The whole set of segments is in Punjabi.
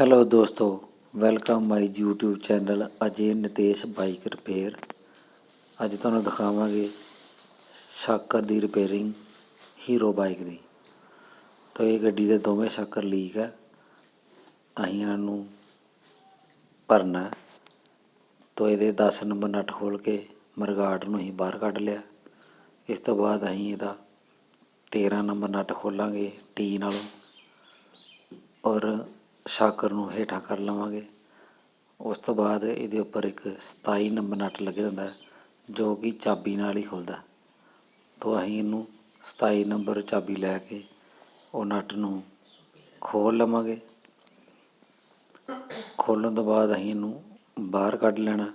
ਹੈਲੋ ਦੋਸਤੋ welcome my YouTube channel Ajay Nitesh bike repair ਅੱਜ ਤੁਹਾਨੂੰ ਦਿਖਾਵਾਂਗੇ ਸ਼ਾਕਰ ਦੀ ਰਿਪੇਅਰਿੰਗ ਹੀਰੋ ਬਾਈਕ ਦੀ ਤਾਂ ਇਹ ਗੱਡੀ ਦੇ ਦੋਵੇਂ ਸ਼ਾਕਰ ਲੀਕ ਹੈ ਅਸੀਂ ਇਹਨਾਂ ਨੂੰ ਭਰਨਾ ਹੈ। ਤਾਂ ਇਹਦੇ 10 ਨੰਬਰ ਨਟ ਖੋਲ ਕੇ ਮਰਗਾਟ ਨੂੰ ਅਸੀਂ ਬਾਹਰ ਕੱਢ ਲਿਆ ਇਸ ਤੋਂ ਬਾਅਦ ਅਸੀਂ ਇਹਦਾ 13 ਨੰਬਰ ਨਟ ਖੋਲਾਂਗੇ ਟੀ ਨਾਲੋਂ ਔਰ ਸ਼ਾਕਰ ਨੂੰ ਹੇਠਾਂ ਕਰ ਲਵਾਂਗੇ। ਉਸ ਤੋਂ ਬਾਅਦ ਇਹਦੇ ਉੱਪਰ ਇੱਕ 27 ਨੰਬਰ ਨਟ ਲੱਗਿਆ ਹੁੰਦਾ ਜੋ ਕਿ ਚਾਬੀ ਨਾਲ ਹੀ ਖੁੱਲਦਾ ਤਾਂ ਅਸੀਂ ਇਹਨੂੰ 27 ਨੰਬਰ ਚਾਬੀ ਲੈ ਕੇ ਉਹ ਨਟ ਨੂੰ ਖੋਲ ਲਵਾਂਗੇ। ਖੋਲ੍ਹਣ ਤੋਂ ਬਾਅਦ ਅਸੀਂ ਇਹਨੂੰ ਬਾਹਰ ਕੱਢ ਲੈਣਾ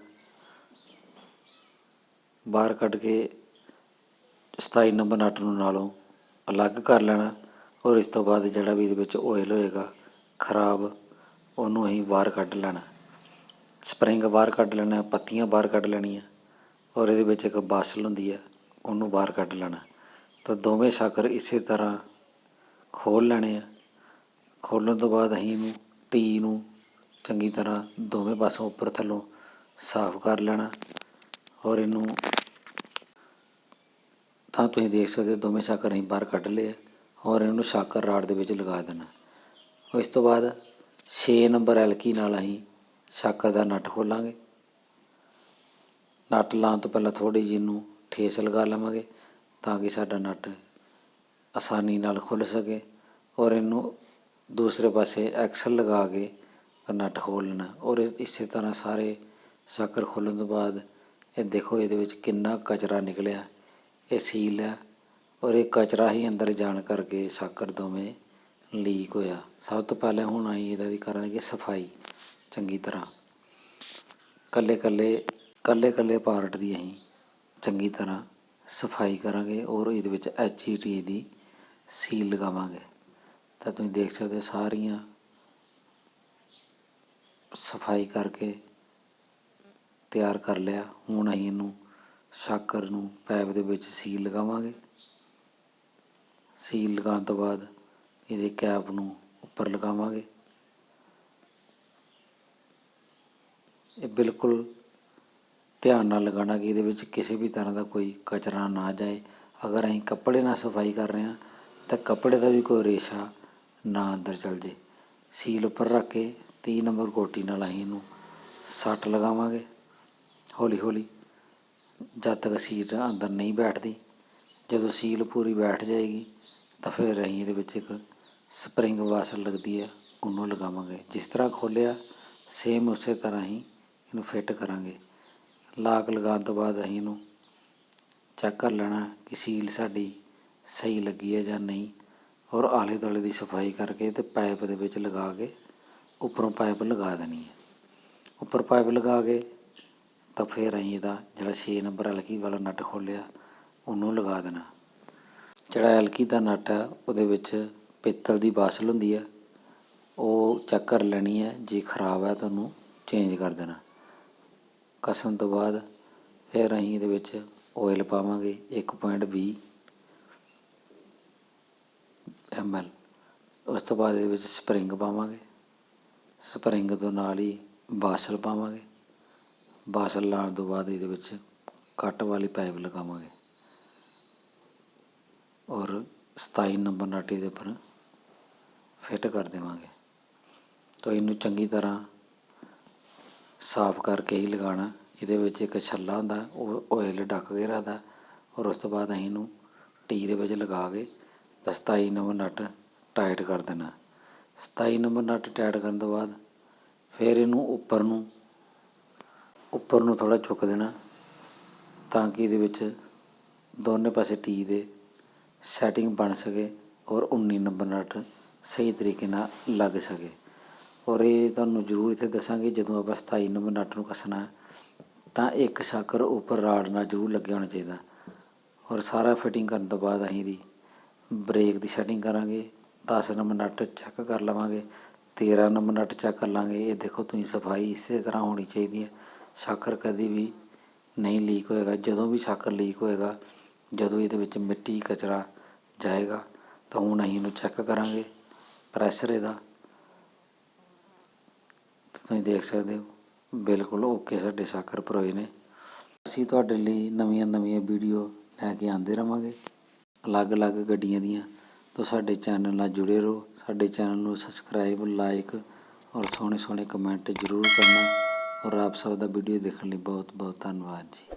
ਬਾਹਰ ਕੱਢ ਕੇ 27 ਨੰਬਰ ਨਟ ਨੂੰ ਨਾਲੋਂ ਅਲੱਗ ਕਰ ਲੈਣਾ ਔਰ ਇਸ ਤੋਂ ਬਾਅਦ ਜਿਹੜਾ ਵੀ ਇਹਦੇ ਵਿੱਚ ਆਇਲ ਹੋਏਗਾ ਖਰਾਬ, ਉਹਨੂੰ ਅਸੀਂ ਬਾਹਰ ਕੱਢ ਲੈਣਾ। ਸਪਰਿੰਗ ਬਾਹਰ ਕੱਢ ਲੈਣਾ, ਪੱਤੀਆਂ ਬਾਹਰ ਕੱਢ ਲੈਣੀਆਂ, ਔਰ ਇਹਦੇ ਵਿੱਚ ਇੱਕ ਬਾਸ਼ਲ ਹੁੰਦੀ ਹੈ ਉਹਨੂੰ ਬਾਹਰ ਕੱਢ ਲੈਣਾ। ਤਾਂ ਦੋਵੇਂ ਸ਼ਾਕਰ ਇਸੇ ਤਰ੍ਹਾਂ ਖੋਲ ਲੈਣੇ ਆ। ਖੋਲ੍ਹਣ ਤੋਂ ਬਾਅਦ ਅਸੀਂ ਇਹਨੂੰ ਟੀ ਨੂੰ ਚੰਗੀ ਤਰ੍ਹਾਂ ਦੋਵੇਂ ਪਾਸੋਂ ਉੱਪਰ ਥੱਲੋਂ ਸਾਫ਼ ਕਰ ਲੈਣਾ, ਔਰ ਇਹਨੂੰ ਤਾਂ ਤੁਸੀਂ ਦੇਖ ਸਕਦੇ ਹੋ ਦੋਵੇਂ ਸ਼ਾਕਰ ਅਸੀਂ ਬਾਹਰ ਕੱਢ ਲਏ ਔਰ ਇਹਨੂੰ ਸ਼ਾਕਰ ਰਾੜ ਦੇ ਵਿੱਚ ਲਗਾ ਦੇਣਾ। ਇਸ ਤੋਂ ਬਾਅਦ 6 ਨੰਬਰ ਐਲਕੀ ਨਾਲ ਅਸੀਂ ਸ਼ਾਕਰ ਦਾ ਨਟ ਖੋਲਾਂਗੇ। ਨਟ ਲਾਉਣ ਤੋਂ ਪਹਿਲਾਂ ਥੋੜ੍ਹੀ ਜਿਹੀ ਨੂੰ ਠੇਸ ਲਗਾ ਲਵਾਂਗੇ ਤਾਂ ਕਿ ਸਾਡਾ ਨਟ ਆਸਾਨੀ ਨਾਲ ਖੁੱਲ੍ਹ ਸਕੇ ਔਰ ਇਹਨੂੰ ਦੂਸਰੇ ਪਾਸੇ ਐਕਸਲ ਲਗਾ ਕੇ ਨਟ ਖੋਲ੍ਹਣਾ ਔਰ ਇਸ- ਇਸੇ ਤਰ੍ਹਾਂ ਸਾਰੇ ਸ਼ਾਕਰ ਖੋਲ੍ਹਣ ਤੋਂ ਬਾਅਦ ਇਹ ਦੇਖੋ ਇਹਦੇ ਵਿੱਚ ਕਿੰਨਾ ਕਚਰਾ ਨਿਕਲਿਆ। ਇਹ ਸੀਲ ਹੈ ਔਰ ਇਹ ਕਚਰਾ ਹੀ ਅੰਦਰ ਜਾਣ ਕਰਕੇ ਸ਼ਾਕਰ ਦੋਵੇਂ ਲੀਕ ਹੋਇਆ। ਸਭ ਤੋਂ ਪਹਿਲਾਂ ਹੁਣ ਅਸੀਂ ਇਹਦਾ ਦੀ ਕਰਾਂਗੇ ਸਫ਼ਾਈ ਚੰਗੀ ਤਰ੍ਹਾਂ। ਕੱਲੇ ਕੱਲੇ ਕੱਲੇ ਕੱਲੇ ਪਾਰਟ ਦੀ ਅਸੀਂ ਚੰਗੀ ਤਰ੍ਹਾਂ ਸਫ਼ਾਈ ਕਰਾਂਗੇ ਔਰ ਇਹਦੇ ਵਿੱਚ ਐਚ ਈ ਟੀ ਦੀ ਸੀਲ ਲਗਾਵਾਂਗੇ। ਤਾਂ ਤੁਸੀਂ ਦੇਖ ਸਕਦੇ ਹੋ ਸਾਰੀਆਂ ਸਫ਼ਾਈ ਕਰਕੇ ਤਿਆਰ ਕਰ ਲਿਆ। ਹੁਣ ਅਸੀਂ ਇਹਨੂੰ ਸ਼ਾਕਰ ਨੂੰ ਪੈਪ ਦੇ ਵਿੱਚ ਸੀਲ ਲਗਾਵਾਂਗੇ। ਸੀਲ ਲਗਾਉਣ ਤੋਂ ਬਾਅਦ ਇਹਦੇ ਕੈਪ ਨੂੰ ਉੱਪਰ ਲਗਾਵਾਂਗੇ। ਇਹ ਬਿਲਕੁਲ ਧਿਆਨ ਨਾਲ ਲਗਾਉਣਾ ਕਿ ਇਹਦੇ ਵਿੱਚ ਕਿਸੇ ਵੀ ਤਰ੍ਹਾਂ ਦਾ ਕੋਈ ਕਚਰਾ ਨਾ ਜਾਏ। ਅਗਰ ਅਸੀਂ ਕੱਪੜੇ ਨਾਲ ਸਫ਼ਾਈ ਕਰ ਰਹੇ ਹਾਂ, ਤਾਂ ਕੱਪੜੇ ਦਾ ਵੀ ਕੋਈ ਰੇਸ਼ਾ ਨਾ ਅੰਦਰ ਚਲ ਜੇ ਸੀਲ ਉੱਪਰ ਰੱਖ ਕੇ 30 ਨੰਬਰ ਕੋਟੀ ਨਾਲ ਅਸੀਂ ਇਹਨੂੰ ਸੱਟ ਲਗਾਵਾਂਗੇ। ਹੌਲੀ ਹੌਲੀ ਜਦ ਤੱਕ ਸੀਲ ਅੰਦਰ ਨਹੀਂ ਬੈਠਦੀ, ਜਦੋਂ ਸੀਲ ਪੂਰੀ ਬੈਠ ਜਾਏਗੀ, ਤਾਂ ਫਿਰ ਅਸੀਂ ਇਹਦੇ ਵਿੱਚ ਇੱਕ ਸਪਰਿੰਗ ਵਾਸਲ ਲੱਗਦੀ ਹੈ, ਉਹਨੂੰ ਲਗਾਵਾਂਗੇ। ਜਿਸ ਤਰ੍ਹਾਂ ਖੋਲ੍ਹਿਆ ਸੇਮ ਉਸੇ ਤਰ੍ਹਾਂ ਹੀ ਇਹਨੂੰ ਫਿੱਟ ਕਰਾਂਗੇ। ਲਾਕ ਲਗਾਉਣ ਤੋਂ ਬਾਅਦ ਅਸੀਂ ਇਹਨੂੰ ਚੈੱਕ ਕਰ ਲੈਣਾ ਕਿ ਸੀਲ ਸਾਡੀ ਸਹੀ ਲੱਗੀ ਹੈ ਜਾਂ ਨਹੀਂ। ਔਰ ਆਲੇ ਦੁਆਲੇ ਦੀ ਸਫ਼ਾਈ ਕਰਕੇ ਤੇ ਪਾਈਪ ਦੇ ਵਿੱਚ ਲਗਾ ਕੇ ਉੱਪਰੋਂ ਪਾਈਪ ਲਗਾ ਦੇਣੀ ਹੈ। ਉੱਪਰ ਪਾਈਪ ਲਗਾ ਕੇ ਤਾਂ ਫਿਰ ਅਸੀਂ ਇਹਦਾ ਜਿਹੜਾ 6 ਨੰਬਰ ਹਲਕੀ ਵਾਲਾ ਨਟ ਖੋਲ੍ਹਿਆ ਉਹਨੂੰ ਲਗਾ ਦੇਣਾ। ਜਿਹੜਾ ਐਲਕੀ ਦਾ ਨਟ ਹੈ, ਉਹਦੇ ਵਿੱਚ ਪਿੱਤਲ ਦੀ ਬਾਸ਼ਲ ਹੁੰਦੀ ਹੈ ਉਹ ਚੈੱਕ ਕਰ ਲੈਣੀ ਹੈ ਜੇ ਖਰਾਬ ਹੈ ਤਾਂ ਉਹਨੂੰ ਚੇਂਜ ਕਰ ਦੇਣਾ। ਕੱਸਣ ਤੋਂ ਬਾਅਦ ਫਿਰ ਅਸੀਂ ਇਹਦੇ ਵਿੱਚ ਓਇਲ ਪਾਵਾਂਗੇ 1.20 ਐਲ ਉਸ ਤੋਂ ਬਾਅਦ ਇਹਦੇ ਵਿੱਚ ਸਪਰਿੰਗ ਪਾਵਾਂਗੇ। ਸਪਰਿੰਗ ਤੋਂ ਨਾਲ ਹੀ ਬਾਸ਼ਲ ਪਾਵਾਂਗੇ। ਬਾਸ਼ਲ ਲਾਉਣ ਤੋਂ ਬਾਅਦ ਇਹਦੇ ਵਿੱਚ ਕੱਟ ਵਾਲੀ ਪਾਈਪ ਲਗਾਵਾਂਗੇ। ਔਰ 27 ਨੰਬਰ ਨਟ ਇਹਦੇ ਉੱਪਰ ਫਿੱਟ ਕਰ ਦੇਵਾਂਗੇ। ਤਾਂ ਇਹਨੂੰ ਚੰਗੀ ਤਰ੍ਹਾਂ ਸਾਫ਼ ਕਰਕੇ ਹੀ ਲਗਾਉਣਾ। ਇਹਦੇ ਵਿੱਚ ਇੱਕ ਛੱਲਾ ਹੁੰਦਾ, ਉਹ ਆਇਲ ਡੱਕ ਕੇ ਰੱਖਦਾ। ਔਰ ਉਸ ਤੋਂ ਬਾਅਦ ਅਸੀਂ ਇਹਨੂੰ ਟੀ ਦੇ ਵਿੱਚ ਲਗਾ ਕੇ ਤਾਂ 27 ਨੰਬਰ ਨਟ ਟਾਈਟ ਕਰ ਦੇਣਾ। 27 ਨੰਬਰ ਨਟ ਟਾਈਟ ਕਰਨ ਤੋਂ ਬਾਅਦ ਫਿਰ ਇਹਨੂੰ ਉੱਪਰ ਨੂੰ ਉੱਪਰ ਨੂੰ ਥੋੜ੍ਹਾ ਚੁੱਕ ਦੇਣਾ ਤਾਂ ਕਿ ਇਹਦੇ ਵਿੱਚ ਦੋਨੇ ਪਾਸੇ ਟੀ ਦੇ ਸੈਟਿੰਗ ਬਣ ਸਕੇ ਔਰ 19 ਨੰਬਰ ਨਟ ਸਹੀ ਤਰੀਕੇ ਨਾਲ ਲੱਗ ਸਕੇ। ਔਰ ਇਹ ਤੁਹਾਨੂੰ ਜ਼ਰੂਰ ਇੱਥੇ ਦੱਸਾਂਗੇ, ਜਦੋਂ ਆਪਾਂ 27 ਨੰਬਰ ਨਟ ਨੂੰ ਕੱਸਣਾ ਤਾਂ ਇੱਕ ਸ਼ਾਕਰ ਉੱਪਰ ਰਾੜ ਨਾਲ ਜ਼ਰੂਰ ਲੱਗਿਆ ਹੋਣਾ ਚਾਹੀਦਾ। ਔਰ ਸਾਰਾ ਫਿਟਿੰਗ ਕਰਨ ਤੋਂ ਬਾਅਦ ਅਸੀਂ ਦੀ ਬ੍ਰੇਕ ਦੀ ਸੈਟਿੰਗ ਕਰਾਂਗੇ 10 ਨੰਬਰ ਨਟ ਚੈੱਕ ਕਰ ਲਵਾਂਗੇ 13 ਨੰਬਰ ਨਟ ਚੈੱਕ ਕਰ ਲਾਂਗੇ, ਇਹ ਦੇਖੋ ਤੁਸੀਂ ਸਫ਼ਾਈ ਇਸੇ ਤਰ੍ਹਾਂ ਹੋਣੀ ਚਾਹੀਦੀ ਹੈ। ਸ਼ਾਕਰ ਕਦੀ ਵੀ ਨਹੀਂ ਲੀਕ ਹੋਏਗਾ, ਜਦੋਂ ਵੀ ਸ਼ਾਕਰ ਲੀਕ ਹੋਏਗਾ, ਜਦੋਂ ਇਹਦੇ ਵਿੱਚ ਮਿੱਟੀ, ਕਚਰਾ ਜਾਏਗਾ ਤਾਂ ਹੁਣ ਅਸੀਂ ਇਹਨੂੰ ਚੈੱਕ ਕਰਾਂਗੇ ਪ੍ਰੈਸ਼ਰ ਇਹਦਾ। ਤੁਸੀਂ ਦੇਖ ਸਕਦੇ ਹੋ, ਬਿਲਕੁਲ ਓਕੇ ਸਾਡੇ ਸ਼ਾਕਰ ਭਰੋਏ ਨੇ। ਅਸੀਂ ਤੁਹਾਡੇ ਲਈ ਨਵੀਆਂ ਨਵੀਆਂ ਵੀਡੀਓ ਲੈ ਕੇ ਆਉਂਦੇ ਰਵਾਂਗੇ। ਅਲੱਗ-ਅਲੱਗ ਗੱਡੀਆਂ ਦੀਆਂ। ਤਾਂ ਸਾਡੇ ਚੈਨਲ ਨਾਲ ਜੁੜੇ ਰਹੋ। ਸਾਡੇ ਚੈਨਲ ਨੂੰ ਸਬਸਕ੍ਰਾਈਬ ਲਾਈਕ ਔਰ ਸੋਹਣੇ ਸੋਹਣੇ ਕਮੈਂਟ ਜ਼ਰੂਰ ਕਰਨਾ। ਔਰ ਆਪ ਸਭ ਦਾ ਵੀਡੀਓ ਦੇਖਣ ਲਈ ਬਹੁਤ ਬਹੁਤ ਧੰਨਵਾਦ ਜੀ।